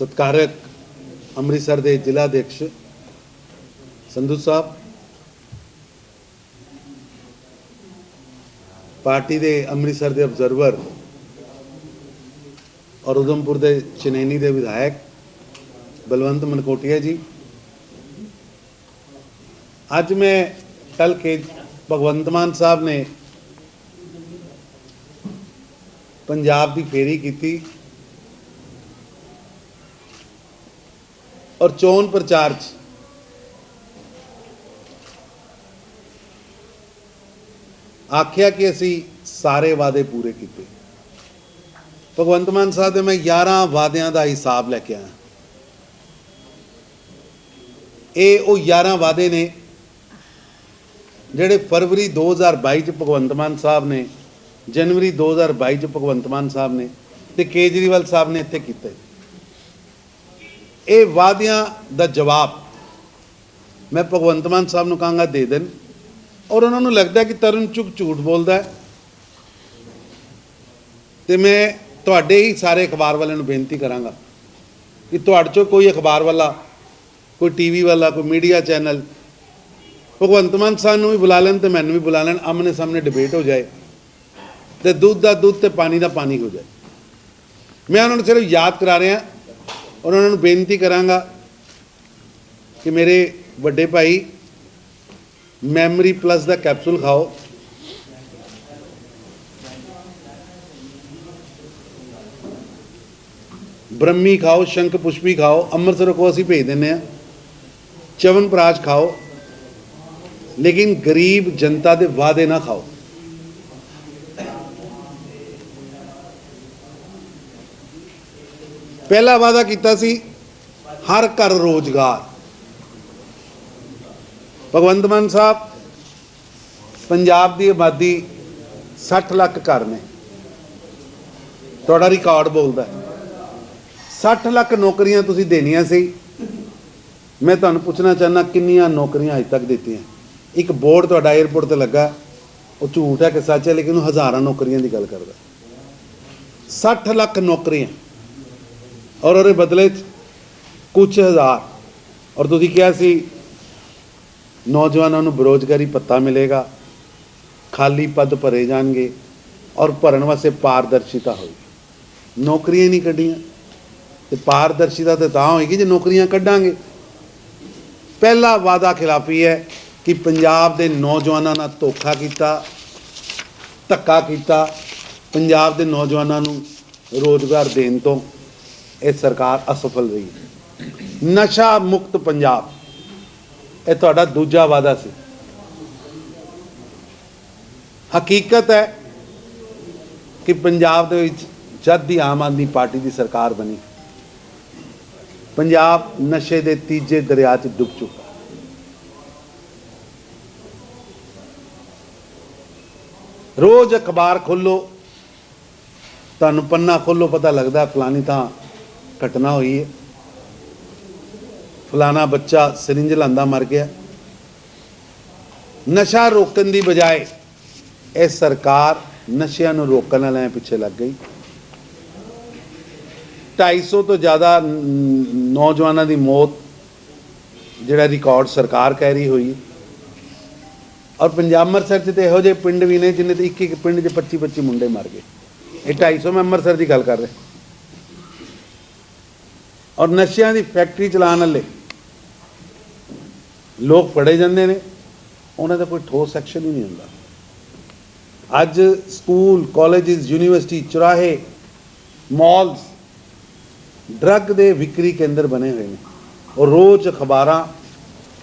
ਸਤਿਕਾਰਕ ਅੰਮ੍ਰਿਤਸਰ ਦੇ ਜ਼ਿਲ੍ਹਾ ਅਧਿਕਸ਼ ਸੰਧੂ ਸਾਹਿਬ, ਪਾਰਟੀ ਦੇ ਅੰਮ੍ਰਿਤਸਰ ਦੇ ਅਬਜ਼ਰਵਰ ਔਰ ਉਧਮਪੁਰ ਦੇ ਚਨੇਨੀ ਦੇ ਵਿਧਾਇਕ ਬਲਵੰਤ ਮਨਕੋਟੀਆ ਜੀ। ਅੱਜ ਮੈਂ ਕੱਲ ਕੇ ਭਗਵੰਤ ਮਾਨ ਸਾਹਿਬ ਨੇ ਪੰਜਾਬ ਦੀ ਫੇਰੀ ਕੀਤੀ। ਔਰ ਚੋਣ ਪ੍ਰਚਾਰ 'ਚ ਆਖਿਆ ਕਿ ਅਸੀਂ ਸਾਰੇ ਵਾਅਦੇ ਪੂਰੇ ਕੀਤੇ ਭਗਵੰਤ ਮਾਨ ਸਾਹਿਬ ਦੇ ਮੈਂ 11 ਵਾਅਦਿਆਂ ਦਾ ਹਿਸਾਬ ਲੈ ਕੇ ਆਇਆ ਇਹ ਉਹ 11 ਵਾਅਦੇ ਨੇ ਜਿਹੜੇ ਫਰਵਰੀ 2022 ਚ ਭਗਵੰਤ ਮਾਨ ਸਾਹਿਬ ਨੇ ਜਨਵਰੀ 2022 ਚ ਭਗਵੰਤ ਮਾਨ ਸਾਹਿਬ ਨੇ ਤੇ ਕੇਜਰੀਵਾਲ ਸਾਹਿਬ ਨੇ ਇੱਥੇ ਕੀਤੇ ਇਹ ਵਾਅਦਿਆਂ ਦਾ ਜਵਾਬ ਮੈਂ ਭਗਵੰਤ ਮਾਨ ਸਾਹਿਬ ਨੂੰ ਕਹਾਂਗਾ ਦੇ ਦੇਣ। ਔਰ ਉਹਨਾਂ ਨੂੰ ਲੱਗਦਾ ਕਿ ਤਰਨ ਚੁੱਕ ਝੂਠ ਬੋਲਦਾ ਹੈ। ਤੇ ਮੈਂ ਤੁਹਾਡੇ ਹੀ ਸਾਰੇ ਅਖਬਾਰ ਵਾਲਿਆਂ ਨੂੰ ਬੇਨਤੀ ਕਰਾਂਗਾ ਕਿ ਤੁਹਾਡੇ ਚੋਂ ਕੋਈ ਅਖਬਾਰ ਵਾਲਾ, ਕੋਈ ਟੀਵੀ ਵਾਲਾ, ਕੋਈ ਮੀਡੀਆ ਚੈਨਲ ਭਗਵੰਤ ਮਾਨ ਸਾਹਿਬ ਨੂੰ ਵੀ ਬੁਲਾ ਲੈਣ ਤੇ ਮੈਨੂੰ ਵੀ ਬੁਲਾ ਲੈਣ, ਆਮਨੇ ਸਾਹਮਣੇ ਡਿਬੇਟ ਹੋ ਜਾਏ ਤੇ ਦੁੱਧ ਦਾ ਦੁੱਧ ਤੇ ਪਾਣੀ ਦਾ ਪਾਣੀ ਹੋ ਜਾਏ। ਮੈਂ ਉਹਨਾਂ ਨੂੰ ਸਿਰਫ ਯਾਦ ਕਰਾ ਰਿਹਾ ਔਰ ਉਹਨਾਂ ਨੂੰ ਬੇਨਤੀ ਕਰਾਂਗਾ ਕਿ ਮੇਰੇ ਵੱਡੇ ਭਾਈ ਮੈਮਰੀ ਪਲੱਸ ਦਾ ਕੈਪਸੂਲ ਖਾਓ। ਬ੍ਰਹਮੀ ਖਾਓ, ਸ਼ੰਖ ਪੁਸ਼ਪੀ ਖਾਓ, ਅੰਮ੍ਰਿਤਸਰ ਕੋ ਅਸੀਂ ਭੇਜ ਦਿੰਨੇ ਆ ਚਵਨ ਪ੍ਰਾਸ਼ ਖਾਓ। ਲੇਕਿਨ ਗਰੀਬ ਜਨਤਾ ਦੇ ਵਾਅਦੇ ਨਾ ਖਾਓ। ਪਹਿਲਾ ਵਾਅਦਾ ਕੀਤਾ ਸੀ, ਹਰ ਘਰ ਰੋਜ਼ਗਾਰ। ਭਗਵੰਤ ਮਾਨ ਸਾਹਿਬ, ਪੰਜਾਬ ਦੀ ਆਬਾਦੀ 60 ਲੱਖ ਘਰ ਨੇ। ਤੁਹਾਡਾ ਰਿਕਾਰਡ ਬੋਲਦਾ ਹੈ। 60 ਲੱਖ ਨੌਕਰੀਆਂ ਤੁਸੀਂ ਦੇਣੀਆਂ ਸੀ। ਮੈਂ ਤੁਹਾਨੂੰ ਪੁੱਛਣਾ ਚਾਹੁੰਦਾ, ਕਿੰਨੀਆਂ ਨੌਕਰੀਆਂ ਅਜੇ ਤੱਕ ਦਿੱਤੀਆਂ? ਇੱਕ ਬੋਰਡ ਤੁਹਾਡਾ 에어ਪੋਰਟ ਤੇ ਲੱਗਾ, ਉਹ ਝੂਠ ਹੈ ਕਿ ਸੱਚ ਹੈ, ਲੇਕਿਨ ਉਹ ਹਜ਼ਾਰਾਂ ਨੌਕਰੀਆਂ ਦੀ ਗੱਲ ਕਰਦਾ। 60 ਲੱਖ ਨੌਕਰੀਆਂ। ਔਰ ਉਹਦੇ ਬਦਲੇ 'ਚ ਕੁਝ ਹਜ਼ਾਰ। ਔਰ ਤੁਸੀਂ ਕਿਹਾ ਸੀ, ਨੌਜਵਾਨਾਂ ਨੂੰ ਬੇਰੋਜ਼ਗਾਰੀ ਪੱਤਾ ਮਿਲੇਗਾ, ਖਾਲੀ ਪਦ ਭਰੇ ਜਾਣਗੇ ਔਰ ਭਰਨ ਵਾਸਤੇ ਪਾਰਦਰਸ਼ਿਤਾ ਹੋਏਗੀ। ਨੌਕਰੀਆਂ ਨਹੀਂ ਕੱਢੀਆਂ। ਤੇ ਪਾਰਦਰਸ਼ਿਤਾ ਤੇ ਤਾਂ ਹੋਏਗੀ ਜੇ ਨੌਕਰੀਆਂ ਕੱਢਾਂਗੇ। ਪਹਿਲਾ ਵਾਅਦਾ ਖਿਲਾਫੀ ਹੈ ਕਿ ਪੰਜਾਬ ਦੇ ਨੌਜਵਾਨਾਂ ਨਾਲ ਧੋਖਾ ਕੀਤਾ, ਧੱਕਾ ਕੀਤਾ, ਪੰਜਾਬ ਦੇ ਨੌਜਵਾਨਾਂ ਨੂੰ ਰੋਜ਼ਗਾਰ ਦੇਣ ਤੋਂ ਇਹ ਸਰਕਾਰ ਅਸਫਲ ਰਹੀ। ਨਸ਼ਾ ਮੁਕਤ ਪੰਜਾਬ। ਇਹ ਤੁਹਾਡਾ ਦੂਜਾ ਵਾਅਦਾ ਸੀ। ਹਕੀਕਤ ਹੈ ਕਿ ਪੰਜਾਬ ਦੇ ਵਿੱਚ ਜਦ ਦੀ ਆਮ ਆਦਮੀ ਪਾਰਟੀ ਦੀ ਸਰਕਾਰ ਬਣੀ, ਪੰਜਾਬ ਨਸ਼ੇ ਦੇ ਤੀਜੇ ਦਰਿਆ 'ਚ ਡੁੱਬ ਚੁੱਕਾ। ਰੋਜ਼ ਅਖਬਾਰ ਖੋਲੋ, ਤੁਹਾਨੂੰ ਪੰਨਾ ਖੋਲੋ, ਪਤਾ ਲੱਗਦਾ ਫਲਾਨੀ ਤਾਂ ਘਟਨਾ ਹੋਈ ਹੈ। ਫਲਾਣਾ ਬੱਚਾ ਸਿਰਿੰਜ ਲਾਂਦਾ ਮਰ ਗਿਆ। ਨਸ਼ਾ ਰੋਕਣ ਦੀ ਬਜਾਏ ਇਹ ਸਰਕਾਰ ਨਸ਼ਿਆਂ ਨੂੰ ਰੋਕਣ ਵਾਲਿਆਂ ਪਿੱਛੇ ਲੱਗ ਗਈ। 250 ਤੋਂ ਜ਼ਿਆਦਾ ਨੌਜਵਾਨਾਂ ਦੀ ਮੌਤ ਜਿਹੜਾ ਰਿਕਾਰਡ ਸਰਕਾਰ ਕਹਿ ਰਹੀ ਹੋਈ ਔਰ ਪੰਜਾਬ ਅੰਮ੍ਰਿਤਸਰ 'ਚ ਤੇ ਇਹੋ ਜਿਹੇ ਪਿੰਡ ਵੀ ਨੇ ਜਿੰਨੇ ਤੇ ਇੱਕ ਇੱਕ ਪਿੰਡ 'ਚ 25 25 ਮੁੰਡੇ ਮਰ ਗਏ। ਇਹ 250 ਮੈਂ ਅੰਮ੍ਰਿਤਸਰ ਦੀ ਗੱਲ ਕਰ ਰਿਹਾ। ਔਰ ਨਸ਼ਿਆਂ ਦੀ ਫੈਕਟਰੀ ਚਲਾਉਣ ਵਾਲੇ। ਲੋਕ ਫੜੇ ਜਾਂਦੇ ਨੇ। ਉਹਨਾਂ ਦਾ ਕੋਈ ਠੋਸ ਐਕਸ਼ਨ ਹੀ ਨਹੀਂ ਹੁੰਦਾ। ਅੱਜ ਸਕੂਲ ਕਾਲਜਿਸ ਯੂਨੀਵਰਸਿਟੀ ਚੁਰਾਹੇ ਮਾਲਸ ਡਰੱਗ ਦੇ ਵਿਕਰੀ ਕੇਂਦਰ ਬਣੇ ਹੋਏ ਨੇ। ਔਰ ਰੋਜ਼ ਅਖਬਾਰਾਂ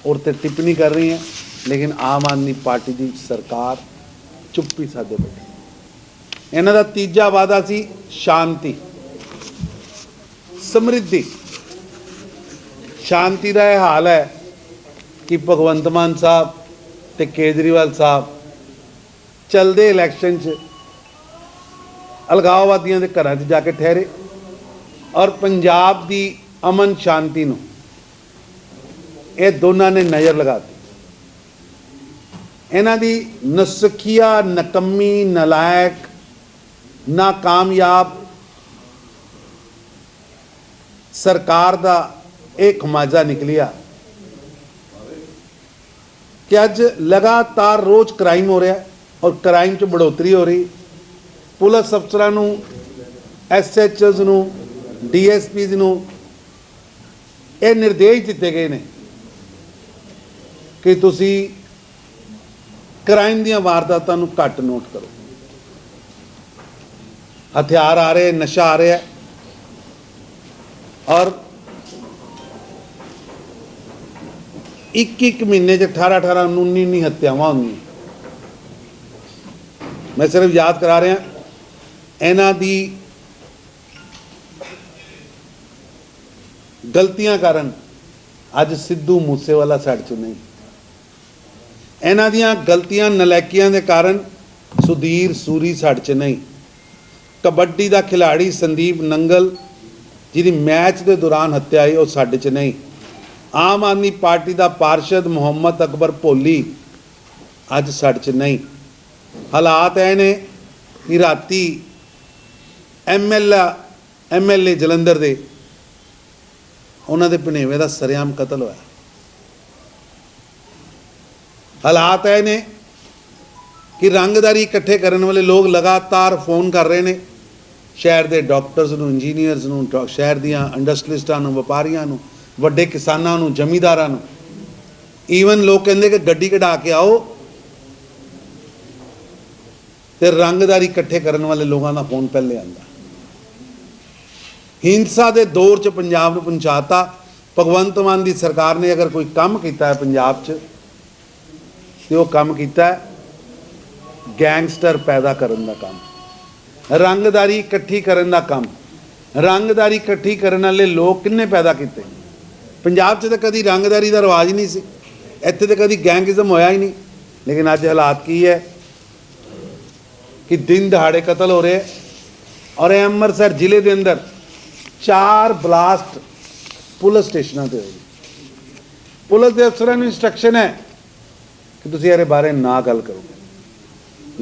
ਔਰ ਤੇ ਟਿੱਪਣੀ ਕਰ ਰਹੀਆਂ। ਲੇਕਿਨ ਆਮ ਆਦਮੀ ਪਾਰਟੀ ਦੀ ਸਰਕਾਰ ਚੁੱਪੀ ਸਾਦੇ ਬੈਠੀ। ਇਹਨਾਂ ਦਾ ਤੀਜਾ ਵਾਅਦਾ ਸੀ ਸ਼ਾਂਤੀ, ਸਮਰਿੱਧੀ। ਸ਼ਾਂਤੀ ਦਾ ਇਹ ਹਾਲ ਹੈ ਕਿ ਭਗਵੰਤ ਮਾਨ ਸਾਹਿਬ ਤੇ ਕੇਜਰੀਵਾਲ ਸਾਹਿਬ ਚਲਦੇ ਇਲੈਕਸ਼ਨ 'ਚ ਅਲਗਾਵਵਾਦੀਆਂ ਦੇ ਘਰਾਂ 'ਚ ਜਾ ਕੇ ਠਹਿਰੇ ਔਰ ਪੰਜਾਬ ਦੀ ਅਮਨ ਸ਼ਾਂਤੀ ਨੂੰ ਇਹ ਦੋਨਾਂ ਨੇ ਨਜ਼ਰ ਲਗਾ ਦਿੱਤੀ। ਇਹਨਾਂ ਦੀ ਨਸਖੀਆ ਨਕੰਮੀ ਨਲਾਇਕ ਨਾਕਾਮਯਾਬ ਸਰਕਾਰ ਦਾ ਇਹ ਖਮਾਜਾ ਨਿਕਲਿਆ ਕਿ ਅੱਜ ਲਗਾਤਾਰ ਰੋਜ਼ ਕ੍ਰਾਈਮ ਹੋ ਰਿਹਾ ਔਰ ਕ੍ਰਾਈਮ 'ਚ ਬੜੋਤਰੀ ਹੋ ਰਹੀ ਪੁਲਿਸ ਅਫਸਰਾਂ ਨੂੰ ਐਸਐਚਓਜ਼ ਨੂੰ ਡੀਐਸਪੀਜ਼ ਨੂੰ ਇਹ ਨਿਰਦੇਸ਼ ਦਿੱਤੇ ਗਏ ਨੇ ਕਿ ਤੁਸੀਂ ਕ੍ਰਾਈਮ ਦੀਆਂ ਵਾਰਦਾਤਾਂ ਨੂੰ ਘੱਟ ਨੋਟ ਕਰੋ ਹਥਿਆਰ ਆ ਰਹੇ ਨਸ਼ਾ ਆ ਰਿਹਾ ਔਰ ਇੱਕ ਇੱਕ ਮਹੀਨੇ 'ਚ 18 18 19 19 ਹੱਤਿਆਵਾਂ ਹੁੰਦੀਆਂ। ਮੈਂ ਸਿਰਫ ਯਾਦ ਕਰਾ ਰਿਹਾ, ਇਹਨਾਂ ਦੀ ਗਲਤੀਆਂ ਕਾਰਨ ਅੱਜ ਸਿੱਧੂ ਮੂਸੇਵਾਲਾ ਸਾਡੇ 'ਚ ਨਹੀਂ। ਇਹਨਾਂ ਦੀਆਂ ਗਲਤੀਆਂ, ਨਲੈਕੀਆਂ ਦੇ ਕਾਰਨ ਸੁਧੀਰ ਸੂਰੀ ਸਾਡੇ 'ਚ ਨਹੀਂ। ਕਬੱਡੀ ਦਾ ਖਿਡਾਰੀ ਸੰਦੀਪ ਨੰਗਲ, ਜਿਹਦੀ ਮੈਚ ਦੇ ਦੌਰਾਨ ਹੱਤਿਆ ਹੋਈ, ਉਹ ਸਾਡੇ 'ਚ ਨਹੀਂ। ਆਮ ਆਦਮੀ ਪਾਰਟੀ ਦਾ ਪਾਰਸ਼ਦ ਮੁਹੰਮਦ ਅਕਬਰ ਭੋਲੀ ਅੱਜ ਸਾਡੇ 'ਚ ਨਹੀਂ। ਹਾਲਾਤ ਐ ਨੇ ਕਿ ਰਾਤੀ ਐਮਐਲ ਐਮਐਲਏ ਜਲੰਧਰ ਦੇ ਉਹਨਾਂ ਦੇ ਭਨੇਵੇਂ ਦਾ ਸਰਿਆਮ ਕਤਲ ਹੋਇਆ। ਹਾਲਾਤ ਐ ਨੇ ਕਿ ਰੰਗਦਾਰੀ ਇਕੱਠੇ ਕਰਨ ਵਾਲੇ ਲੋਕ ਲਗਾਤਾਰ ਫੋਨ ਕਰ ਰਹੇ ਨੇ। ਸ਼ਹਿਰ ਦੇ ਡਾਕਟਰਸ ਨੂੰ, ਇੰਜੀਨੀਅਰਸ ਨੂੰ, ਡਾਕ- ਸ਼ਹਿਰ ਦੀਆਂ ਇੰਡਸਟਰੀਸਟਾਂ ਨੂੰ, ਵਪਾਰੀਆਂ ਨੂੰ ਵੱਡੇ ਕਿਸਾਨਾਂ ਨੂੰ, ਜ਼ਮੀਂਦਾਰਾਂ ਨੂੰ। ਈਵਨ ਲੋਕ ਕਹਿੰਦੇ ਕਿ ਗੱਡੀ ਕਢਾ ਕੇ ਆਓ ਤੇ ਰੰਗਦਾਰੀ ਇਕੱਠੇ ਕਰਨ ਵਾਲੇ ਲੋਕਾਂ ਦਾ ਫੋਨ ਪਹਿਲੇ ਆਂਦਾ ਹਿੰਸਾ ਦੇ ਦੌਰ 'ਚ ਪੰਜਾਬ ਨੂੰ ਪਹੁੰਚਾਤਾ। ਭਗਵੰਤ ਮਾਨ ਦੀ ਸਰਕਾਰ ਨੇ ਅਗਰ ਕੋਈ ਕੰਮ ਕੀਤਾ ਹੈ ਪੰਜਾਬ 'ਚ, ਤੇ ਉਹ ਕੰਮ ਕੀਤਾ ਗੈਂਗਸਟਰ ਪੈਦਾ ਕਰਨ ਦਾ ਕੰਮ। ਰੰਗਦਾਰੀ ਇਕੱਠੀ ਕਰਨ ਦਾ ਕੰਮ। ਰੰਗਦਾਰੀ ਇਕੱਠੀ ਕਰਨ ਵਾਲੇ ਲੋਕ ਕਿੰਨੇ ਪੈਦਾ ਕੀਤੇ? ਪੰਜਾਬ 'ਚ ਤਾਂ ਕਦੀ ਰੰਗਦਾਰੀ ਦਾ ਰਿਵਾਜ ਨਹੀਂ ਸੀ। ਇੱਥੇ ਤਾਂ ਕਦੀ ਗੈਂਗਿਜ਼ਮ ਹੋਇਆ ਹੀ ਨਹੀਂ। ਲੇਕਿਨ ਅੱਜ ਹਾਲਾਤ ਕੀ ਹੈ ਕਿ ਦਿਨ ਦਿਹਾੜੇ ਕਤਲ ਹੋ ਰਹੇ ਔਰ ਇਹ ਅੰਮ੍ਰਿਤਸਰ ਜ਼ਿਲ੍ਹੇ ਦੇ ਅੰਦਰ ਚਾਰ ਬਲਾਸਟ ਪੁਲਿਸ ਸਟੇਸ਼ਨਾਂ ਤੇ ਹੋਏ ਪੁਲਿਸ ਦੇ ਅਫਸਰਾਂ ਨੂੰ ਇਨਸਟਰਕਸ਼ਨ ਹੈ ਕਿ ਤੁਸੀਂ ਇਹਦੇ ਬਾਰੇ ਨਾ ਗੱਲ ਕਰੋ।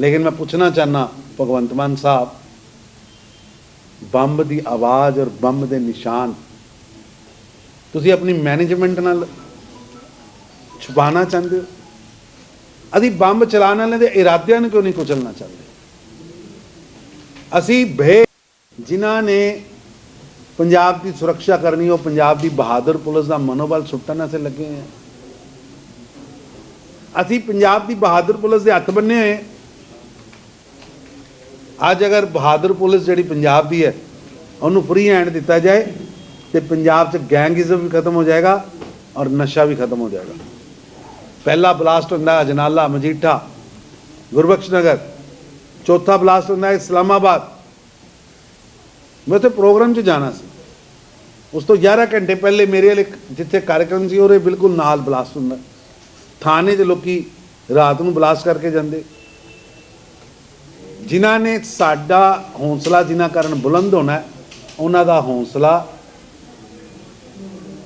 ਲੇਕਿਨ ਮੈਂ ਪੁੱਛਣਾ ਚਾਹਨਾ ਭਗਵੰਤ ਮਾਨ ਸਾਹਿਬ, ਬੰਬ ਦੀ ਆਵਾਜ਼ ਔਰ ਬੰਬ ਦੇ ਨਿਸ਼ਾਨ ਤੁਸੀਂ ਆਪਣੀ ਮੈਨੇਜਮੈਂਟ ਨਾਲ ਛੁਪਾਉਣਾ ਚਾਹੁੰਦੇ ਹੋ? ਅਸੀਂ ਬੰਬ ਚਲਾਉਣ ਵਾਲਿਆਂ ਦੇ ਇਰਾਦਿਆਂ ਨੂੰ ਕਿਉਂ ਨਹੀਂ ਕੁਚਲਣਾ ਚਾਹੁੰਦੇ? ਅਸੀਂ ਭੇ ਜਿਨ੍ਹਾਂ ਨੇ ਪੰਜਾਬ ਦੀ ਸੁਰੱਖਿਆ ਕਰਨੀ, ਉਹ ਪੰਜਾਬ ਦੀ ਬਹਾਦਰ ਪੁਲਿਸ ਦਾ ਮਨੋਬਲ ਸੁੱਟਣ ਵਾਸਤੇ ਲੱਗੇ ਹੋਏ ਆ। ਅਸੀਂ ਪੰਜਾਬ ਦੀ ਬਹਾਦਰ ਪੁਲਿਸ ਦੇ ਹੱਥ ਬੰਨੇ ਹੋਏ ਅੱਜ ਅਗਰ ਬਹਾਦਰ ਪੁਲਿਸ ਜਿਹੜੀ ਪੰਜਾਬ ਦੀ ਹੈ, ਉਹਨੂੰ ਫ੍ਰੀ ਹੈਂਡ ਦਿੱਤਾ ਜਾਏ ਤੇ ਪੰਜਾਬ 'ਚ ਗੈਂਗਿਜ਼ਮ ਵੀ ਖਤਮ ਹੋ ਜਾਏਗਾ ਔਰ ਨਸ਼ਾ ਵੀ ਖਤਮ ਹੋ ਜਾਏਗਾ। ਪਹਿਲਾ ਬਲਾਸਟ ਹੁੰਦਾ ਅਜਨਾਲਾ ਮਜੀਠਾ, ਗੁਰਬਖਸ਼ ਨਗਰ। ਚੌਥਾ ਬਲਾਸਟ ਹੁੰਦਾ ਇਸਲਾਮਾਬਾਦ। ਮੈਂ ਉੱਥੇ ਪ੍ਰੋਗਰਾਮ 'ਚ ਜਾਣਾ ਸੀ। ਉਸ ਤੋਂ 11 ਘੰਟੇ ਪਹਿਲੇ ਮੇਰੇ ਵਾਲੇ ਜਿੱਥੇ ਕਾਰਜਕ੍ਰਮ ਸੀ ਉਹਦੇ ਬਿਲਕੁਲ ਨਾਲ ਬਲਾਸਟ ਹੁੰਦਾ। ਥਾਣੇ 'ਚ ਲੋਕੀ ਰਾਤ ਨੂੰ ਬਲਾਸਟ ਕਰਕੇ ਜਾਂਦੇ। ਜਿਨ੍ਹਾਂ ਨੇ ਸਾਡਾ ਹੌਸਲਾ ਜਿਨ੍ਹਾਂ ਕਾਰਨ ਬੁਲੰਦ ਹੋਣਾ ਉਹਨਾਂ ਦਾ ਹੌਸਲਾ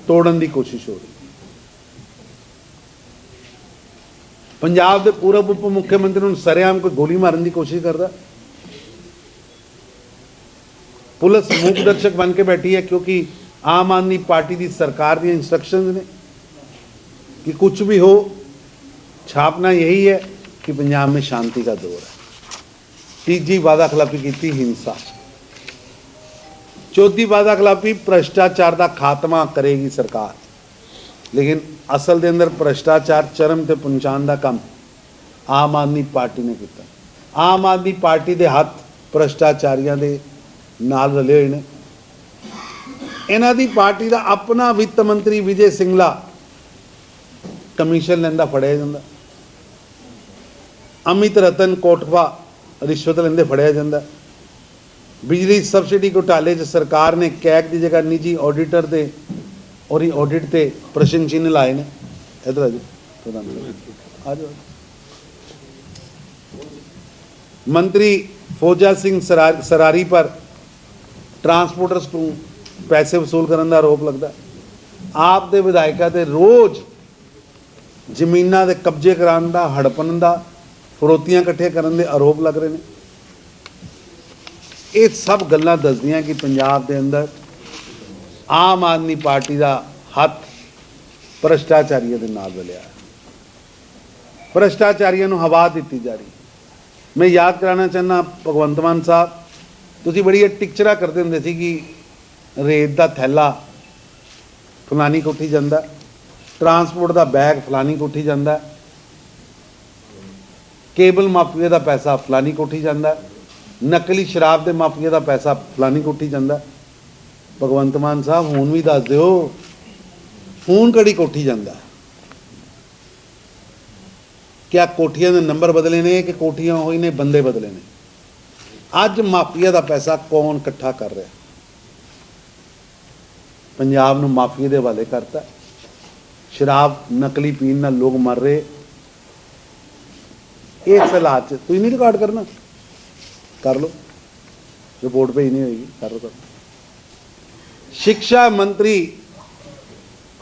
ਤੋੜਨ ਦੀ ਕੋਸ਼ਿਸ਼ ਹੋ ਰਹੀ ਪੰਜਾਬ ਦੇ ਪੂਰਬ ਉਪ ਮੁੱਖ ਮੰਤਰੀ ਨੂੰ ਸਰੇਆਮ ਕੋਈ ਗੋਲੀ ਮਾਰਨ ਦੀ ਕੋਸ਼ਿਸ਼ ਕਰਦਾ ਪੁਲਿਸ ਮੂਕ ਦਰਸ਼ਕ ਬਣ ਕੇ ਬੈਠੀ ਹੈ ਕਿਉਂਕਿ ਆਮ ਆਦਮੀ ਪਾਰਟੀ ਦੀ ਸਰਕਾਰ ਦੀਆਂ ਇਨਸਟਰਕਸ਼ਨਸ ਨੇ कि कुछ भी हो छापना यही है कि पंजाब में शांति का दौर है तीजी वादा खिलाफी की थी हिंसा ਚੌਥੀ ਵਾਦਾ ਖਿਲਾਫੀ ਭ੍ਰਸ਼ਟਾਚਾਰ ਦਾ ਖਾਤਮਾ ਕਰੇਗੀ ਸਰਕਾਰ। ਲੇਕਿਨ ਅਸਲ ਦੇ ਅੰਦਰ ਭ੍ਰਸ਼ਟਾਚਾਰ ਚਰਮ ਤੇ ਪਹੁੰਚਾਉਣ ਦਾ ਕੰਮ ਆਮ ਆਦਮੀ ਪਾਰਟੀ ਨੇ ਕੀਤਾ। ਆਮ ਆਦਮੀ ਪਾਰਟੀ ਦੇ ਹੱਥ ਭ੍ਰਸ਼ਟਾਚਾਰੀਆਂ ਦੇ ਨਾਲ ਰਲੇ ਹੋਏ ਨੇ। ਇਹਨਾਂ ਦੀ ਪਾਰਟੀ ਦਾ ਆਪਣਾ ਵਿੱਤ ਮੰਤਰੀ ਵਿਜੇ ਸਿੰਗਲਾ ਕਮਿਸ਼ਨ ਲੈਂਦਾ, ਫੜਿਆ ਜਾਂਦਾ। ਅਮਿਤ ਰਤਨ ਕੋਟਵਾ ਰਿਸ਼ਵਤ ਲੈਂਦੇ, ਫੜਿਆ ਜਾਂਦਾ। ਬਿਜਲੀ ਸਬਸਿਡੀ ਘੁਟਾਲੇ 'ਚ ਸਰਕਾਰ ਨੇ ਕੈਗ ਦੀ ਜਗ੍ਹਾ ਨਿੱਜੀ ਆਡੀਟਰ ਦੇ ਔਰ ਇਹ ਆਡਿਟ ਤੇ ਪ੍ਰਸ਼ਨ ਚਿੰਨ੍ਹ ਲਾਏ ਨੇ। ਇਧਰ ਆ ਜਾਓ, ਪ੍ਰਧਾਨ ਮੰਤਰੀ ਆ ਜਾਓ। ਮੰਤਰੀ ਫੌਜਾ ਸਿੰਘ ਸਰਾ- ਸਰਾਰੀ ਪਰ ਟਰਾਂਸਪੋਰਟਰਸ ਤੋਂ ਪੈਸੇ ਵਸੂਲ ਕਰਨ ਦਾ ਆਰੋਪ ਲੱਗਦਾ ਆਪ ਦੇ ਵਿਧਾਇਕਾਂ ਤੇ ਰੋਜ਼ ਜ਼ਮੀਨਾਂ ਦੇ ਕਬਜ਼ੇ ਕਰਾਉਣ ਦਾ, ਹੜਪਣ ਦਾ, ਫਰੋਤੀਆਂ ਇਕੱਠੇ ਕਰਨ ਦੇ ਆਰੋਪ ਲੱਗ ਰਹੇ ਨੇ। ਇਹ ਸਭ ਗੱਲਾਂ ਦੱਸਦੀਆਂ ਕਿ ਪੰਜਾਬ ਦੇ ਅੰਦਰ ਆਮ ਆਦਮੀ ਪਾਰਟੀ ਦਾ ਹੱਥ ਭ੍ਰਸ਼ਟਾਚਾਰੀਆਂ ਦੇ ਨਾਲ ਰਲਿਆ। ਹੈ ਭ੍ਰਸ਼ਟਾਚਾਰੀਆਂ ਨੂੰ ਹਵਾ ਦਿੱਤੀ ਜਾ ਰਹੀ। ਮੈਂ ਯਾਦ ਕਰਾਉਣਾ ਚਾਹੁੰਦਾ ਭਗਵੰਤ ਮਾਨ ਸਾਹਿਬ, ਤੁਸੀਂ ਬੜੀ ਇਹ ਟਿਕਚਰਾ ਕਰਦੇ ਹੁੰਦੇ ਸੀ ਕਿ ਰੇਤ ਦਾ ਥੈਲਾ ਫਲਾਨੀ ਕੋਠੀ ਜਾਂਦਾ, ਟਰਾਂਸਪੋਰਟ ਦਾ ਬੈਗ ਫਲਾਨੀ ਕੋਠੀ ਜਾਂਦਾ, ਕੇਬਲ ਮਾਫੀਆ ਦਾ ਪੈਸਾ ਫਲਾਨੀ ਕੋਠੀ ਜਾਂਦਾ। ਨਕਲੀ ਸ਼ਰਾਬ ਦੇ ਮਾਫੀਆ ਦਾ ਪੈਸਾ ਫਲਾਨੀ ਕੋਠੀ ਜਾਂਦਾ। ਭਗਵੰਤ ਮਾਨ ਸਾਹਿਬ, ਹੁਣ ਵੀ ਦੱਸ ਦਿਓ, ਹੁਣ ਕਿਹੜੀ ਕੋਠੀ ਜਾਂਦਾ? ਕਿਆ ਕੋਠੀਆਂ ਦੇ ਨੰਬਰ ਬਦਲੇ ਨੇ ਕਿ ਕੋਠੀਆਂ ਹੋਈ ਨੇ, ਬੰਦੇ ਬਦਲੇ ਨੇ? ਅੱਜ ਮਾਫੀਆ ਦਾ ਪੈਸਾ ਕੌਣ ਇਕੱਠਾ ਕਰ ਰਿਹਾ? ਪੰਜਾਬ ਨੂੰ ਮਾਫੀਆ ਦੇ ਹਵਾਲੇ ਕਰਤਾ। ਸ਼ਰਾਬ ਨਕਲੀ ਪੀਣ ਨਾਲ ਲੋਕ ਮਰ ਰਹੇ। ਇਸ ਹਾਲਾਤ ਚ ਤੁਸੀਂ ਨਹੀਂ ਰਿਕਾਰਡ ਕਰਨਾ? ਕਰ ਲਓ। ਰਿਪੋਰਟ ਭੇਜ ਨਹੀਂ ਹੋਏਗੀ, ਕਰ ਲਓ ਕਰ ਲਓ। ਸਿੱਖਿਆ ਮੰਤਰੀ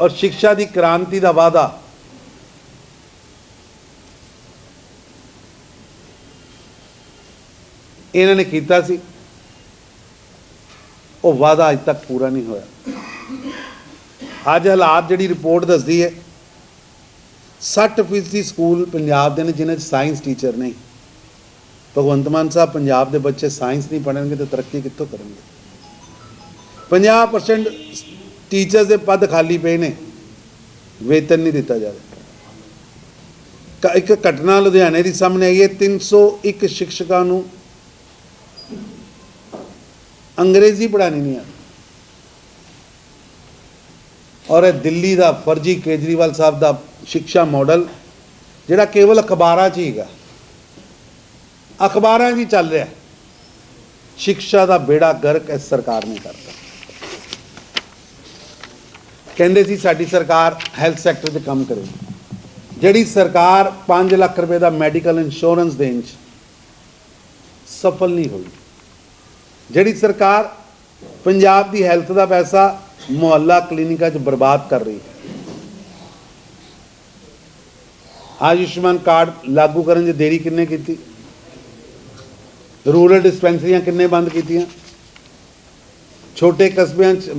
ਔਰ ਸਿੱਖਿਆ ਦੀ ਕ੍ਰਾਂਤੀ ਦਾ ਵਾਅਦਾ। ਇਹਨਾਂ ਨੇ ਕੀਤਾ ਸੀ। ਉਹ ਵਾਅਦਾ ਅਜ ਤੱਕ ਪੂਰਾ ਨਹੀਂ ਹੋਇਆ। ਅੱਜ ਹਾਲਾਤ ਜਿਹੜੀ ਰਿਪੋਰਟ ਦੱਸਦੀ ਹੈ 60% ਸਕੂਲ ਪੰਜਾਬ ਦੇ ਨੇ, ਜਿਨ੍ਹਾਂ 'ਚ ਸਾਇੰਸ ਟੀਚਰ ਨਹੀਂ ਭਗਵੰਤ ਮਾਨ ਸਾਹਿਬ ਪੰਜਾਬ ਦੇ ਬੱਚੇ ਸਾਇੰਸ ਨਹੀਂ ਪੜ੍ਹਨਗੇ ਤਾਂ ਤਰੱਕੀ ਕਿੱਥੋਂ ਕਰਨਗੇ? 50% ਟੀਚਰਸ ਦੇ ਪਦ ਖਾਲੀ ਪਏ ਨੇ, ਵੇਤਨ ਨਹੀਂ ਦਿੱਤਾ ਜਾ ਰਿਹਾ। ਇੱਕ ਘਟਨਾ ਲੁਧਿਆਣੇ ਦੀ ਸਾਹਮਣੇ ਆਈ ਹੈ 301 ਸ਼ਿਕਸ਼ਕਾਂ ਨੂੰ ਅੰਗਰੇਜ਼ੀ ਪੜ੍ਹਾਣੀ ਨਹੀਂ ਆ ਔਰ ਇਹ ਦਿੱਲੀ ਦਾ ਫਰਜ਼ੀ ਕੇਜਰੀਵਾਲ ਸਾਹਿਬ ਦਾ ਸਿੱਖਿਆ ਮਾਡਲ, ਜਿਹੜਾ ਕੇਵਲ ਅਖਬਾਰਾਂ 'ਚ ਹੀਗਾ। ਅਖਬਾਰਾਂ 'ਚ ਹੀ ਚੱਲ ਰਿਹਾ। ਸਿੱਖਿਆ ਦਾ ਬੇੜਾ ਗਰਕ ਇਸ ਸਰਕਾਰ ਨੇ ਕਰਤਾ। ਕਹਿੰਦੇ ਸੀ, ਸਾਡੀ ਸਰਕਾਰ ਹੈਲਥ ਸੈਕਟਰ 'ਚ ਕੰਮ ਕਰੇ। ਜਿਹੜੀ ਸਰਕਾਰ 5 ਲੱਖ ਰੁਪਏ ਦਾ ਮੈਡੀਕਲ ਇੰਸ਼ੋਰੈਂਸ ਦੇਣ 'ਚ ਸਫਲ ਨਹੀਂ ਹੋਈ। ਜਿਹੜੀ ਸਰਕਾਰ ਪੰਜਾਬ ਦੀ ਹੈਲਥ ਦਾ ਪੈਸਾ ਮੁਹੱਲਾ ਕਲੀਨਿਕਾਂ 'ਚ ਬਰਬਾਦ ਕਰ ਰਹੀ ਹੈ। ਆਯੁਸ਼ਮਾਨ ਕਾਰਡ ਲਾਗੂ ਕਰਨ 'ਚ ਦੇਰੀ ਕਿੰਨੇ ਕੀਤੀ? ਰੂਰਲ ਡਿਸਪੈਂਸਰੀਆਂ ਕਿੰਨੇ ਬੰਦ ਕੀਤੀਆਂ? ਛੋਟੇ ਕਸਬਿਆਂ 'ਚ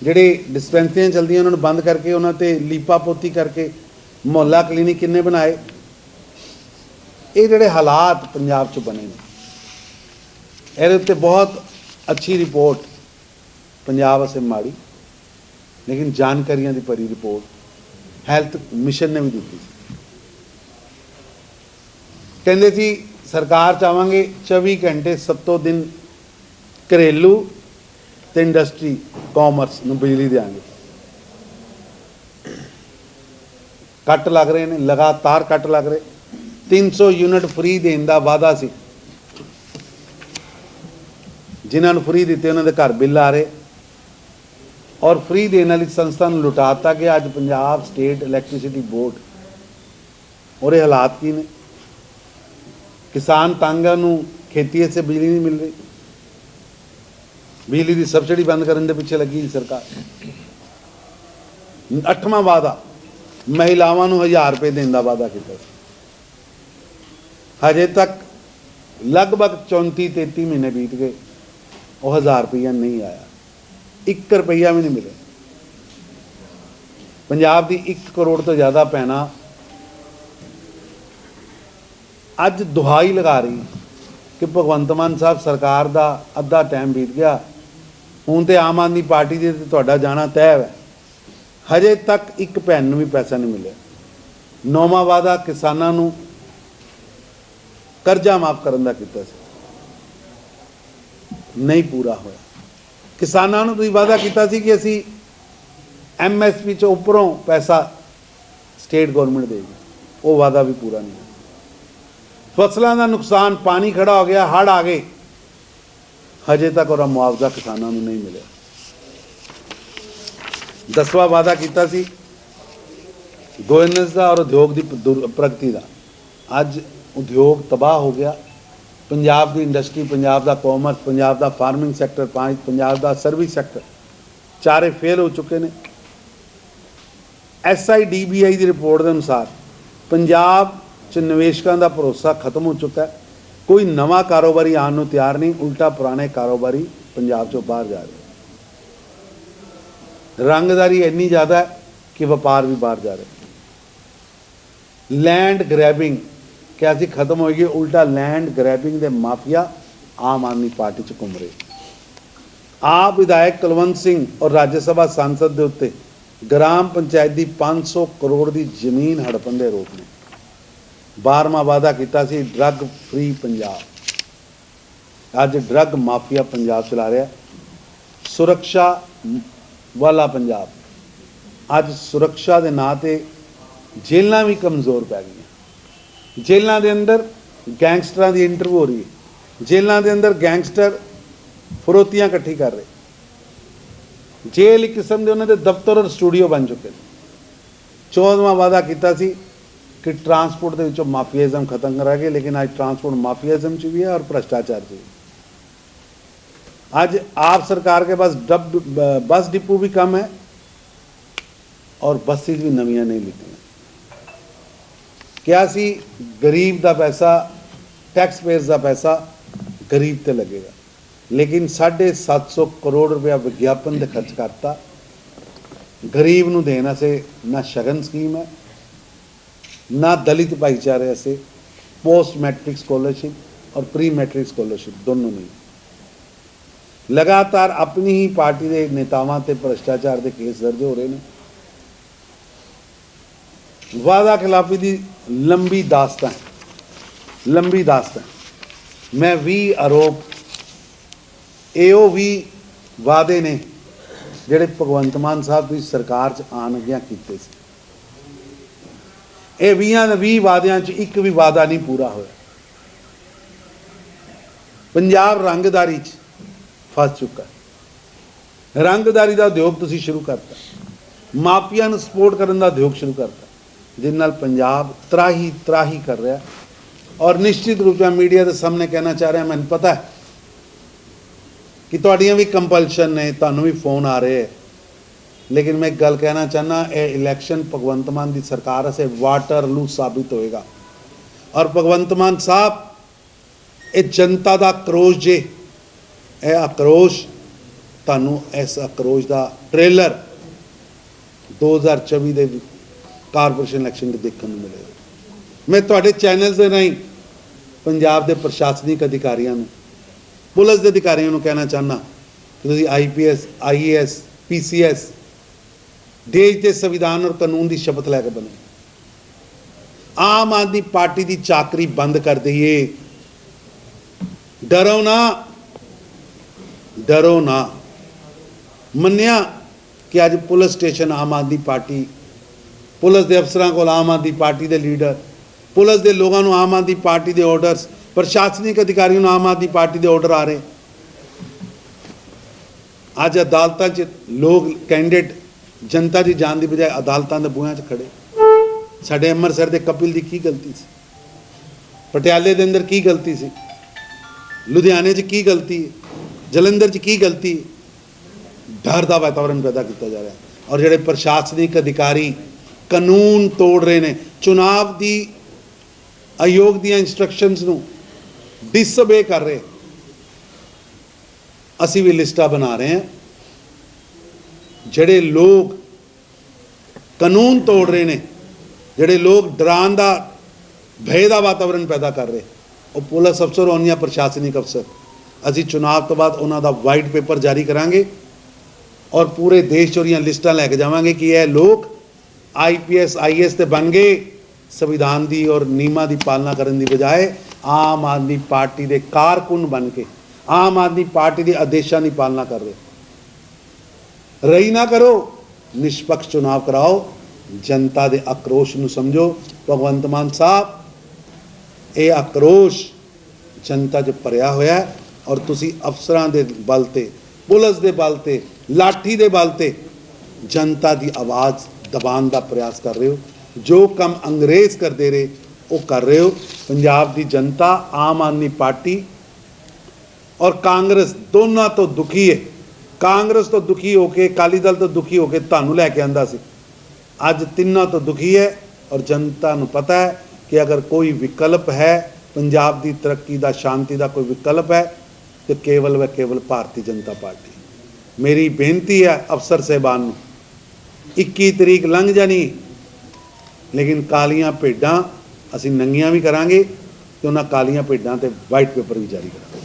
ਜਿਹੜੇ ਡਿਸਪੈਂਸਰੀਆਂ ਚਲਦੀਆਂ, ਉਹਨਾਂ ਨੂੰ ਬੰਦ ਕਰਕੇ, ਉਹਨਾਂ ਤੇ ਲੀਪਾ ਪੋਤੀ ਕਰਕੇ ਮੁਹੱਲਾ ਕਲੀਨਿਕ ਕਿੰਨੇ ਬਣਾਏ? ਇਹ ਜਿਹੜੇ ਹਾਲਾਤ ਪੰਜਾਬ 'ਚ ਬਣੇ ਨੇ, ਇਹਦੇ ਉੱਤੇ ਬਹੁਤ ਅੱਛੀ ਰਿਪੋਰਟ ਪੰਜਾਬ ਅਸੇ ਮਾੜੀ, ਲੇਕਿਨ ਜਾਣਕਾਰੀਆਂ ਦੀ ਭਰੀ ਰਿਪੋਰਟ ਹੈਲਥ ਮਿਸ਼ਨ ਨੇ ਵੀ ਦਿੱਤੀ ਸੀ। ਕਹਿੰਦੇ ਸੀ ਸਰਕਾਰ ਚਾਹਾਂਗੇ 24 ਘੰਟੇ ਸੱਤੋਂ ਦਿਨ ਘਰੇਲੂ ਤੇ ਇੰਡਸਟਰੀ ਕਾਮਰਸ ਨੂੰ ਬਿਜਲੀ ਦੇਾਂਗੇ ਕੱਟ ਲੱਗ ਰਹੇ ਨੇ, ਲਗਾਤਾਰ ਕੱਟ ਲੱਗ ਰਹੇ। 300 ਯੂਨਿਟ ਫ੍ਰੀ ਦੇਣ ਦਾ ਵਾਅਦਾ ਸੀ। ਜਿਨ੍ਹਾਂ ਨੂੰ ਫ੍ਰੀ ਦਿੱਤੇ, ਉਹਨਾਂ ਦੇ ਘਰ ਬਿੱਲ ਆ ਰਹੇ। ਔਰ ਫ੍ਰੀ ਦੇਣ ਵਾਲੀ ਸੰਸਥਾ ਨੂੰ ਲੁਟਾਤਾ ਕਿ ਅੱਜ ਪੰਜਾਬ ਸਟੇਟ ਇਲੈਕਟ੍ਰਿਸਿਟੀ ਬੋਰਡ, ਉਹਦੇ ਹਾਲਾਤ ਕੀ ਨੇ? ਕਿਸਾਨ ਤੰਗਾਂ ਨੂੰ ਖੇਤੀ ਸੇ ਬਿਜਲੀ ਨਹੀਂ ਮਿਲ ਰਹੀ। ਬਿਜਲੀ ਦੀ ਸਬਸਿਡੀ ਬੰਦ ਕਰਨ ਦੇ ਪਿੱਛੇ ਲੱਗੀ ਸਰਕਾਰ। ਅੱਠਵਾਂ ਵਾਅਦਾ, ਮਹਿਲਾਵਾਂ ਨੂੰ 1000 ਰੁਪਏ ਦੇਣ ਦਾ ਵਾਅਦਾ ਕੀਤਾ ਸੀ। ਹਜੇ ਤੱਕ ਲਗਭਗ 34 33 ਮਹੀਨੇ ਬੀਤ ਗਏ, ਉਹ 1000 ਰੁਪਈਆ ਨਹੀਂ ਆਇਆ। 1 ਰੁਪਈਆ ਵੀ ਨਹੀਂ ਮਿਲਿਆ। ਪੰਜਾਬ ਦੀ 1 ਕਰੋੜ ਤੋਂ ਜ਼ਿਆਦਾ ਪੈਣਾ ਅੱਜ ਦੁਹਾਈ ਲਗਾ ਰਹੀ ਕਿ ਭਗਵੰਤ ਮਾਨ ਸਾਹਿਬ ਸਰਕਾਰ ਦਾ ਅੱਧਾ ਟਾਈਮ ਬੀਤ ਗਿਆ। ਹੁਣ ਤੇ ਆਮ ਆਦਮੀ ਪਾਰਟੀ ਦੇ ਤੇ ਤੁਹਾਡਾ ਜਾਣਾ ਤੈਅ ਹੈ। ਹਜੇ ਤੱਕ ਇੱਕ ਭੈਣ ਨੂੰ ਵੀ ਪੈਸਾ ਨਹੀਂ ਮਿਲਿਆ। ਨੌਵਾਂ ਵਾਅਦਾ ਕਿਸਾਨਾਂ ਨੂੰ ਕਰਜ਼ਾ ਮਾਫ ਕਰਨ ਦਾ ਕੀਤਾ ਸੀ। ਨਹੀਂ ਪੂਰਾ ਹੋਇਆ। ਕਿਸਾਨਾਂ ਨੂੰ ਤੁਸੀਂ ਵਾਅਦਾ ਕੀਤਾ ਸੀ ਕਿ ਅਸੀਂ ਐਮਐਸਪੀ ਚ ਉੱਪਰੋਂ ਪੈਸਾ ਸਟੇਟ ਗਵਰਨਮੈਂਟ ਦੇਗੀ ਉਹ ਵਾਅਦਾ ਵੀ ਪੂਰਾ ਨਹੀਂ ਫਸਲਾਂ ਦਾ ਨੁਕਸਾਨ, ਪਾਣੀ ਖੜਾ ਹੋ ਗਿਆ ਹੜ ਆ ਗਏ। ਹਜੇ ਤੱਕ ਉਹਦਾ ਮੁਆਵਜ਼ਾ ਕਿਸਾਨਾਂ ਨੂੰ ਨਹੀਂ ਮਿਲਿਆ। ਦਸਵਾਂ ਵਾਅਦਾ ਕੀਤਾ ਸੀ ਗਵਰਨੈਂਸ ਦਾ ਔਰ ਉਦਯੋਗ ਦੀ ਪ੍ਰਗਤੀ ਦਾ। ਅੱਜ ਉਦਯੋਗ ਤਬਾਹ ਹੋ ਗਿਆ। ਪੰਜਾਬ ਦੀ ਇੰਡਸਟਰੀ, ਪੰਜਾਬ ਦਾ ਕਾਮਰਸ ਪੰਜਾਬ ਦਾ ਫਾਰਮਿੰਗ ਸੈਕਟਰ ਪੰਜਾਬ ਦਾ ਸਰਵਿਸ ਸੈਕਟਰ ਚਾਰੇ ਫੇਲ ਹੋ ਚੁੱਕੇ ਨੇ। ਐਸਆਈਡੀਬੀਆਈ ਦੀ ਰਿਪੋਰਟ ਦੇ ਅਨੁਸਾਰ ਪੰਜਾਬ 'ਚ ਨਿਵੇਸ਼ਕਾਂ ਦਾ ਭਰੋਸਾ ਖਤਮ ਹੋ ਚੁੱਕਾ ਹੈ। ਕੋਈ ਨਵਾਂ ਕਾਰੋਬਾਰੀ ਆਉਣ ਨੂੰ ਤਿਆਰ ਨਹੀਂ, ਉਲਟਾ ਪੁਰਾਣੇ ਕਾਰੋਬਾਰੀ ਪੰਜਾਬ 'ਚੋਂ ਬਾਹਰ ਜਾ ਰਹੇ ਰੰਗਦਾਰੀ ਇੰਨੀ ਜ਼ਿਆਦਾ ਹੈ ਕਿ ਵਪਾਰ ਵੀ ਬਾਹਰ ਜਾ ਰਿਹਾ ਲੈਂਡ ਗ੍ਰੈਬਿੰਗ ਕਿ ਸੀ, ਖਤਮ ਹੋਏਗੀ ਉਲਟਾ ਲੈਂਡ ਗ੍ਰੈਬਿੰਗ ਦੇ ਮਾਫੀਆ ਆਮ ਆਦਮੀ ਪਾਰਟੀ ਚ ਘੁੰਮ ਰਹੇ ਆਪ ਵਿਧਾਇਕ ਕੁਲਵੰਤ ਸਿੰਘ ਔਰ ਰਾਜ ਸਭਾ ਸੰਸਦ ਦੇ ਉੱਤੇ ਗ੍ਰਾਮ ਪੰਚਾਇਤ ਦੀ 500 ਕਰੋੜ ਦੀ ਜ਼ਮੀਨ ਹੜਪਣ ਦੇ ਆਰੋਪ ਨੇ। 12ਵਾਂ ਵਾਅਦਾ ਕੀਤਾ ਸੀ ਡਰੱਗ ਫ੍ਰੀ ਪੰਜਾਬ। ਅੱਜ ਡਰੱਗ ਮਾਫੀਆ ਪੰਜਾਬ ਚਲਾ ਰਿਹਾ ਸੁਰੱਖਿਆ ਵਾਲਾ ਪੰਜਾਬ। ਅੱਜ ਸੁਰੱਖਿਆ ਦੇ ਨਾਂ ਤੇ ਜੇਲ੍ਹਾਂ ਵੀ ਕਮਜ਼ੋਰ ਪੈ ਗਈਆਂ। ਜੇਲ੍ਹਾਂ ਦੇ ਅੰਦਰ ਗੈਂਗਸਟਰਾਂ ਦੀ ਇੰਟਰਵਿਊ ਹੋ ਰਹੀ ਹੈ। ਜੇਲ੍ਹਾਂ ਦੇ ਅੰਦਰ ਗੈਂਗਸਟਰ ਫਰੋਤੀਆਂ ਇਕੱਠੀ ਕਰ ਰਹੇ। ਜੇਲ੍ਹ ਇੱਕ ਕਿਸਮ ਦੇ ਉਹਨਾਂ ਦੇ ਦਫ਼ਤਰ ਔਰ ਸਟੂਡੀਓ ਬਣ ਚੁੱਕੇ ਨੇ। 14ਵਾਂ ਵਾਅਦਾ ਕੀਤਾ ਸੀ ਕਿ ਟਰਾਂਸਪੋਰਟ ਦੇ ਵਿੱਚੋਂ ਮਾਫੀਆਜ਼ਮ ਖਤਮ ਕਰਾਂਗੇ ਲੇਕਿਨ ਅੱਜ ਟਰਾਂਸਪੋਰਟ ਮਾਫੀਆਜ਼ਮ ਚ ਵੀ ਹੈ ਔਰ ਭ੍ਰਸ਼ਟਾਚਾਰ ਚ ਵੀ आज आप सरकार के पास डब बस डिपो भी कम है और बसेज भी नवियां नहीं लिखी ਕਿਹਾ ਸੀ? ਗਰੀਬ ਦਾ ਪੈਸਾ ਟੈਕਸ ਪੇਅਰਸ ਦਾ ਪੈਸਾ ਗਰੀਬ ਤੇ ਲੱਗੇਗਾ। ਲੇਕਿਨ 750 ਕਰੋੜ ਰੁਪਇਆ ਵਿਗਿਆਪਨ ਦੇ ਖਰਚ ਕਰਤਾ। ਗਰੀਬ ਨੂੰ ਦੇਣ ਅਸੇ ਨਾ ਸ਼ਗਨ ਸਕੀਮ ਹੈ ਨਾ ਦਲਿਤ ਭਾਈਚਾਰੇ ਵਾਸਤੇ पोस्ट मैट्रिक स्कॉलरशिप और प्री मैट्रिक स्कॉलरशिप दोनों नहीं ਲਗਾਤਾਰ ਆਪਣੀ ਹੀ ਪਾਰਟੀ ਦੇ ਨੇਤਾਵਾਂ ਤੇ ਭ੍ਰਸ਼ਟਾਚਾਰ ਦੇ ਕੇਸ ਦਰਜ ਹੋ ਰਹੇ ਨੇ ਵਾਦਾ ਖਿਲਾਫੀ ਦੀ ਲੰਬੀ ਦਾਸਤਾਨ ਲੰਬੀ ਦਾਸਤਾਨ ਮੈਂ 20 ਆਰੋਪ ਇਹੋ ਵੀ ਵਾਅਦੇ ਨੇ ਜਿਹੜੇ ਭਗਵੰਤ ਮਾਨ ਸਾਹਿਬ ਦੀ ਸਰਕਾਰ ਚ ਆਣ ਲੱਗਿਆ ਕੀਤੇ ਸੀ ਇਹ 20 ਦੇ 20 ਵਾਅਦਿਆਂ ਚ ਇੱਕ ਵੀ ਵਾਅਦਾ ਨਹੀਂ ਪੂਰਾ ਹੋਇਆ। ਪੰਜਾਬ ਰੰਗਦਾਰੀ ਚ ਫਸ ਚੁੱਕਾ ਰੰਗਦਾਰੀ ਦਾ ਉਦਯੋਗ ਤੁਸੀਂ ਸ਼ੁਰੂ ਕਰਤਾ। ਮਾਪਿਆਂ ਨੂੰ ਸਪੋਰਟ ਕਰਨ ਦਾ ਉਦਯੋਗ ਸ਼ੁਰੂ ਕਰਤਾ। ਜਿਸ ਨਾਲ ਪੰਜਾਬ ਤਰਾਹੀ ਤਰਾਹੀ ਕਰ ਰਿਹਾ ਔਰ ਨਿਸ਼ਚਿਤ ਰੂਪ ਨਾਲ ਮੀਡੀਆ ਦੇ ਸਾਹਮਣੇ ਕਹਿਣਾ ਚਾਹ ਰਿਹਾ, ਮੈਨੂੰ ਪਤਾ ਹੈ ਕਿ ਤੁਹਾਡੀਆਂ ਵੀ ਕੰਪਲਸ਼ਨ ਨੇ, ਤੁਹਾਨੂੰ ਵੀ ਫੋਨ ਆ ਰਹੇ ਹੈ। ਲੇਕਿਨ ਮੈਂ ਇੱਕ ਗੱਲ ਕਹਿਣਾ ਚਾਹਨਾ ਇਹ ਇਲੈਕਸ਼ਨ ਭਗਵੰਤ ਮਾਨ ਦੀ ਸਰਕਾਰ ਅਸੇ ਵਾਟਰਲੂ ਸਾਬਿਤ ਹੋਏਗਾ। ਔਰ ਭਗਵੰਤ ਮਾਨ ਸਾਹਿਬ, ਇਹ ਜਨਤਾ ਦਾ ਆਕਰੋਸ਼ ਜੇ, ਇਹ ਆਕਰੋਸ਼ ਤੁਹਾਨੂੰ ਇਸ ਆਕਰੋਸ਼ ਦਾ ਟ੍ਰੇਲਰ 2024 ਦੇ ਕਾਰਪੋਰੇਸ਼ਨ ਇਲੈਕਸ਼ਨ ਦੇ ਦੇਖਣ ਨੂੰ ਮਿਲੇਗਾ। ਮੈਂ ਤੁਹਾਡੇ ਚੈਨਲਸ ਦੇ ਰਾਹੀਂ ਪੰਜਾਬ ਦੇ ਪ੍ਰਸ਼ਾਸਨਿਕ ਅਧਿਕਾਰੀਆਂ ਨੂੰ, ਪੁਲਿਸ ਦੇ ਅਧਿਕਾਰੀਆਂ ਨੂੰ ਕਹਿਣਾ ਚਾਹਨਾ ਕਿ ਤੁਸੀਂ ਆਈਪੀਐਸ ਆਈਏਐਸ ਪੀਸੀਐਸ ਦੇਸ਼ ਦੇ ਸੰਵਿਧਾਨ ਔਰ ਕਾਨੂੰਨ ਦੀ ਸ਼ਪਥ ਲੈ ਕੇ ਬਣੇ ਆਮ ਆਦਮੀ ਪਾਰਟੀ ਦੀ ਚਾਕਰੀ ਬੰਦ ਕਰ ਦਈਏ। ਡਰੋ ਨਾ। ਡਰੋ ਨਾ। ਮੰਨਿਆ ਕਿ ਅੱਜ police station Aam Aadmi party, police ਦੇ ਅਫਸਰਾਂ ਕੋਲ ਆਮ ਆਦਮੀ ਪਾਰਟੀ ਦੇ ਲੀਡਰ, ਪੁਲਿਸ ਦੇ ਲੋਕਾਂ ਨੂੰ ਆਮ ਆਦਮੀ ਪਾਰਟੀ ਦੇ ਆਰਡਰਸ, ਪ੍ਰਸ਼ਾਸਨਿਕ ਅਧਿਕਾਰੀਆਂ ਨੂੰ ਆਮ ਆਦਮੀ ਪਾਰਟੀ ਦੇ ਆਰਡਰ ਆ ਰਹੇ। ਅੱਜ ਅਦਾਲਤਾਂ 'ਚ ਲੋਕ ਕੈਂਡੀਡੇਟ ਜਨਤਾ ਦੀ ਜਾਨ ਦੀ ਬਜਾਏ ਅਦਾਲਤਾਂ ਦੇ ਬੂਹਿਆਂ 'ਚ ਖੜੇ। ਸਾਡੇ ਅੰਮ੍ਰਿਤਸਰ ਦੇ ਕਪਿਲ ਦੀ ਕੀ ਗਲਤੀ ਸੀ? ਪਟਿਆਲੇ ਦੇ ਅੰਦਰ ਕੀ ਗਲਤੀ ਸੀ? ਲੁਧਿਆਣੇ 'ਚ ਕੀ ਗਲਤੀ ਹੈ? ਜਲੰਧਰ 'ਚ ਕੀ ਗਲਤੀ ਹੈ? ਡਰ ਦਾ ਵਾਤਾਵਰਣ ਪੈਦਾ ਕੀਤਾ ਜਾ ਰਿਹਾ ਔਰ ਜਿਹੜੇ ਪ੍ਰਸ਼ਾਸਨਿਕ ਅਧਿਕਾਰੀ ਕਾਨੂੰਨ ਤੋੜ ਰਹੇ ਨੇ, ਚੁਣਾਵ ਦੀ, ਆਯੋਗ ਦੀਆਂ ਇਨਸਟਰਕਸ਼ਨਸ ਨੂੰ ਡਿਸਓਬੇ ਕਰ ਰਹੇ। ਅਸੀਂ ਵੀ ਲਿਸਟਾਂ ਬਣਾ ਰਹੇ ਹਾਂ। ਜਿਹੜੇ ਲੋਕ ਕਾਨੂੰਨ ਤੋੜ ਰਹੇ ਨੇ, ਜਿਹੜੇ ਲੋਕ ਡਰਾਂ ਦਾ ਭੈ ਦਾ ਵਾਤਾਵਰਣ ਪੈਦਾ ਕਰ ਰਹੇ, ਉਹ ਪੁਲਿਸ ਅਫਸਰ ਹੋਣ ਜਾਂ ਪ੍ਰਸ਼ਾਸਨਿਕ ਅਫਸਰ। ਅਸੀਂ ਚੁਣਾਵ ਤੋਂ ਬਾਅਦ ਉਹਨਾਂ ਦਾ ਵਾਈਟ ਪੇਪਰ ਜਾਰੀ ਕਰਾਂਗੇ ਔਰ ਪੂਰੇ ਦੇਸ਼ 'ਚ ਉਹਦੀਆਂ ਲਿਸਟਾਂ ਲੈ ਕੇ ਜਾਵਾਂਗੇ ਕਿ ਇਹ ਲੋਕ ਆਈਪੀਐਸ ਆਈਐਸ ਤੇ ਬਣ ਗਏ, ਸੰਵਿਧਾਨ ਦੀ ਔਰ ਨਿਯਮਾਂ ਦੀ ਪਾਲਣਾ ਕਰਨ ਦੀ ਬਜਾਏ ਆਮ ਆਦਮੀ ਪਾਰਟੀ ਦੇ ਕਾਰਕੁਨ ਬਣ ਕੇ, ਆਮ ਆਦਮੀ ਪਾਰਟੀ ਦੇ ਆਦੇਸ਼ਾਂ ਦੀ ਪਾਲਣਾ ਕਰ ਰਹੇ। ਰਹੀ ਨਾ ਕਰੋ ਨਿਸ਼ਪਕਸ਼ ਚੁਣਾਵ ਕਰਾਓ, ਜਨਤਾ ਦੇ ਆਕਰੋਸ਼ ਨੂੰ ਸਮਝੋ। ਭਗਵੰਤ ਮਾਨ ਸਾਹਿਬ, ਇਹ ਆਕਰੋਸ਼ ਜਨਤਾ 'ਚ ਭਰਿਆ ਹੋਇਆ ਹੈ ਔਰ ਤੁਸੀਂ ਅਫਸਰਾਂ ਦੇ ਬਲ ਤੇ, ਪੁਲਿਸ ਦੇ ਬਲ ਤੇ, ਲਾਠੀ ਦੇ ਬਲ ਤੇ ਜਨਤਾ ਦੀ ਆਵਾਜ਼ ਦਬਾਉਣ ਦਾ ਪ੍ਰਯਾਸ ਕਰ ਰਹੇ ਹੋ। ਜੋ ਕੰਮ ਅੰਗਰੇਜ਼ ਕਰਦੇ ਰਹੇ, ਉਹ ਕਰ ਰਹੇ ਹੋ। ਪੰਜਾਬ ਦੀ ਜਨਤਾ, ਆਮ ਆਦਮੀ ਪਾਰਟੀ ਔਰ ਕਾਂਗਰਸ ਦੋਨਾਂ ਤੋਂ ਦੁਖੀ ਹੈ। ਕਾਂਗਰਸ ਤੋਂ ਦੁਖੀ ਹੋ ਕੇ, ਅਕਾਲੀ ਦਲ ਤੋਂ ਦੁਖੀ ਹੋ ਕੇ ਤੁਹਾਨੂੰ ਲੈ ਕੇ ਆਂਦਾ ਸੀ। ਅੱਜ ਤਿੰਨਾਂ ਤੋਂ ਦੁਖੀ ਹੈ ਔਰ ਜਨਤਾ ਨੂੰ ਪਤਾ ਹੈ ਕਿ ਅਗਰ ਕੋਈ ਵਿਕਲਪ ਹੈ, ਪੰਜਾਬ ਦੀ ਤਰੱਕੀ ਦਾ, ਸ਼ਾਂਤੀ ਦਾ ਕੋਈ ਵਿਕਲਪ ਹੈ, ਤੇ ਕੇਵਲ ਵ ਕੇਵਲ ਭਾਰਤੀ ਜਨਤਾ ਪਾਰਟੀ। ਮੇਰੀ ਬੇਨਤੀ ਹੈ ਅਫਸਰ ਸਹਿਬਾਨ ਨੂੰ 21 ਤਰੀਕ ਲੰਘ ਜਾਣੀ, ਲੇਕਿਨ ਕਾਲੀਆਂ ਭੇਡਾਂ ਅਸੀਂ ਨੰਗੀਆਂ ਵੀ ਕਰਾਂਗੇ ਤੇ ਉਹਨਾਂ ਕਾਲੀਆਂ ਭੇਡਾਂ ਤੇ ਵਾਈਟ ਪੇਪਰ ਵੀ ਜਾਰੀ ਕਰਾਂਗੇ।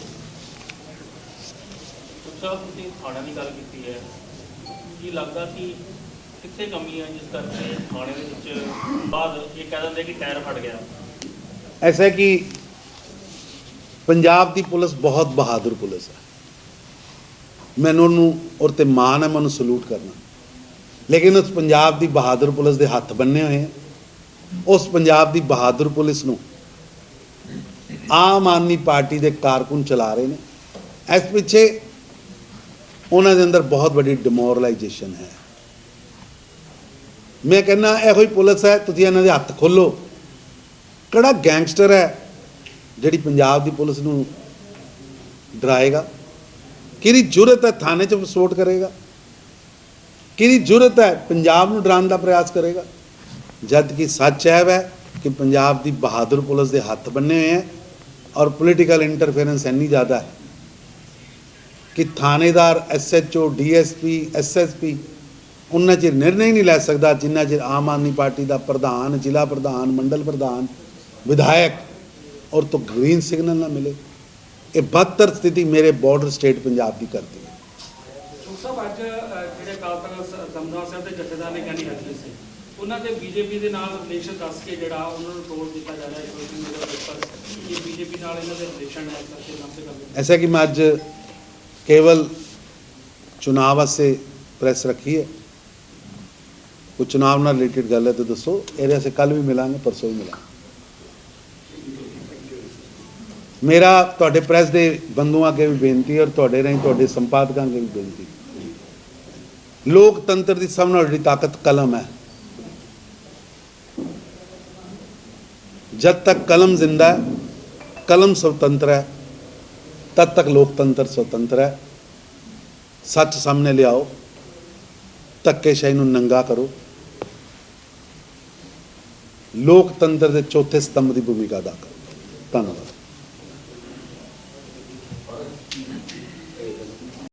ਥਾਣੇ ਦੀ ਗੱਲ ਕੀਤੀ ਹੈ। ਕੀ ਲੱਗਦਾ ਕਿ ਕਿੱਥੇ ਕਮੀ ਹੈ ਜਿਸ ਕਰਕੇ ਥਾਣੇ ਦੇ ਵਿੱਚ ਬਾਅਦ ਇਹ ਕਹਿ ਦਿੰਦੇ ਕਿ ਟਾਇਰ ਫਟ ਗਿਆ? ਐਸਾ ਕਿ ਪੰਜਾਬ ਦੀ ਪੁਲਿਸ ਬਹੁਤ ਬਹਾਦਰ ਪੁਲਿਸ ਹੈ। ਮੈਨੂੰ ਉਹਨੂੰ, ਔਰ ਤੇ ਮਾਣ ਹੈ ਮੈਨੂੰ ਸਲੂਟ ਕਰਨਾ। ਲੇਕਿਨ ਉਸ ਪੰਜਾਬ ਦੀ ਬਹਾਦਰ ਪੁਲਿਸ ਦੇ ਹੱਥ ਬੰਨੇ ਹੋਏ ਹੈ। ਉਸ ਪੰਜਾਬ ਦੀ ਬਹਾਦਰ ਪੁਲਿਸ ਨੂੰ ਆਮ ਆਦਮੀ ਪਾਰਟੀ ਦੇ ਕਾਰਕੁਨ ਚਲਾ ਰਹੇ ਨੇ। ਇਸ ਪਿੱਛੇ ਉਹਨਾਂ ਦੇ ਅੰਦਰ ਬਹੁਤ ਵੱਡੀ ਡਿਮੋਰਲਾਈਜੇਸ਼ਨ ਹੈ। ਮੈਂ ਕਹਿੰਦਾ, ਇਹੋ ਹੀ ਪੁਲਿਸ ਹੈ, ਤੁਸੀਂ ਇਹਨਾਂ ਦੇ ਹੱਥ ਖੋਲੋ ਕਿਹੜਾ ਗੈਂਗਸਟਰ ਹੈ ਜਿਹੜੀ ਪੰਜਾਬ ਦੀ ਪੁਲਿਸ ਨੂੰ ਡਰਾਏਗਾ? ਕਿਹਦੀ ਜੁਰਤ ਹੈ ਥਾਣੇ 'ਚ ਵਿਸਫੋਟ ਕਰੇਗਾ? ਕਿਹਦੀ ਜੁਰਤ ਹੈ ਪੰਜਾਬ ਨੂੰ ਡਰਾਉਣ ਦਾ ਪ੍ਰਯਾਸ ਕਰੇਗਾ? ਜਦ ਕਿ ਸੱਚ ਹੈ ਵੈ ਕਿ ਪੰਜਾਬ ਦੀ ਬਹਾਦਰ ਪੁਲਿਸ ਦੇ ਹੱਥ ਬੰਨੇ ਹੋਏ ਹੈ ਔਰ ਪੋਲੀਟੀਕਲ ਇੰਟਰਫੇਰੈਂਸ ਇੰਨੀ ਜ਼ਿਆਦਾ ਹੈ ਕਿ ਥਾਣੇਦਾਰ ਐਸਐਚਓ ਡੀਐਸਪੀ ਐਸਐਸਪੀ ਉਹਨਾਂ ਚਿਰ ਨਿਰਣੈ ਨਹੀਂ ਲੈ ਸਕਦਾ ਜਿੰਨਾ ਚਿਰ ਆਮ ਆਦਮੀ ਪਾਰਟੀ ਦਾ ਪ੍ਰਧਾਨ ਜ਼ਿਲ੍ਹਾ ਪ੍ਰਧਾਨ ਮੰਡਲ ਪ੍ਰਧਾਨ ਵਿਧਾਇਕ ਔਰ ਤੋਂ ਗ੍ਰੀਨ ਸਿਗਨਲ ਨਾ ਮਿਲੇ। ਇਹ ਬਦਤਰ ਸਥਿਤੀ ਮੇਰੇ ਬਾਰਡਰ ਸਟੇਟ ਪੰਜਾਬ ਦੀ ਕਰਦੀ ਹੈ। ਸੁਖ ਸਾਹਿਬ ਅੱਜ ਅ, ਜਿਹੜੇ ਅਕਾਲ ਤਖਤ ਦਮਦਮਾ ਸਾਹਿਬ ਦੇ ਜਥੇਦਾਰ ਨੇ ਕਹਿੰਦੀ ਹੱਥੀ ਸੀ। ਉਹਨਾਂ ਦੇ ਬੀਜੇਪੀ ਦੇ ਨਾਲ ਰਿਲੇਸ਼ਨ ਦੱਸ ਕੇ ਜਿਹੜਾ ਉਹਨਾਂ ਨੂੰ ਟੋਲ ਦਿੱਤਾ ਜਾ ਰਿਹਾ ਹੈ ਕਿ ਬੀਜੇਪੀ ਨਾਲ ਇਹਨਾਂ ਦੇ ਰਿਲੇਸ਼ਨ ਹੈ ਇਸ ਕਰਕੇ ਨਾਮ ਤੇ केवल चुनाव वास्ते प्रेस रखी है कोई चुनाव ਨਾਲ ਰਿਲੇਟਡ ਗੱਲ ਹੈ ਤਾਂ ਦੱਸੋ ਇਹਦੇ ਸੇ ਕੱਲ ਵੀ ਮਿਲਾਂਗੇ ਪਰਸੋਂ ਵੀ ਮਿਲਾਂਗੇ ਮੇਰਾ ਤੁਹਾਡੇ ਪ੍ਰੈਸ ਦੇ ਬੰਧੂਆਂ ਅੱਗੇ ਵੀ ਬੇਨਤੀ ਹੈ ਔਰ ਤੁਹਾਡੇ ਰਾਹੀਂ ਤੁਹਾਡੇ ਸੰਪਾਦਕਾਂ ਅੱਗੇ ਵੀ ਬੇਨਤੀ ਲੋਕਤੰਤਰ ਦੀ ਸਭ ਨਾਲੋਂ ਵੱਡੀ ਤਾਕਤ ਕਲਮ ਹੈ ਜਦ ਤੱਕ ਕਲਮ ਜ਼ਿੰਦਾ ਹੈ ਕਲਮ ਸੁਤੰਤਰ ਹੈ ਤਦ ਤੱਕ ਲੋਕਤੰਤਰ ਸੁਤੰਤਰ ਹੈ ਸੱਚ ਸਾਹਮਣੇ ਲਿਆਓ ਧੱਕੇਸ਼ਾਹੀ ਨੂੰ ਨੰਗਾ ਕਰੋ ਲੋਕਤੰਤਰ ਦੇ ਚੌਥੇ ਸਤੰਭ ਦੀ ਭੂਮਿਕਾ ਅਦਾ ਕਰੋ ਧੰਨਵਾਦ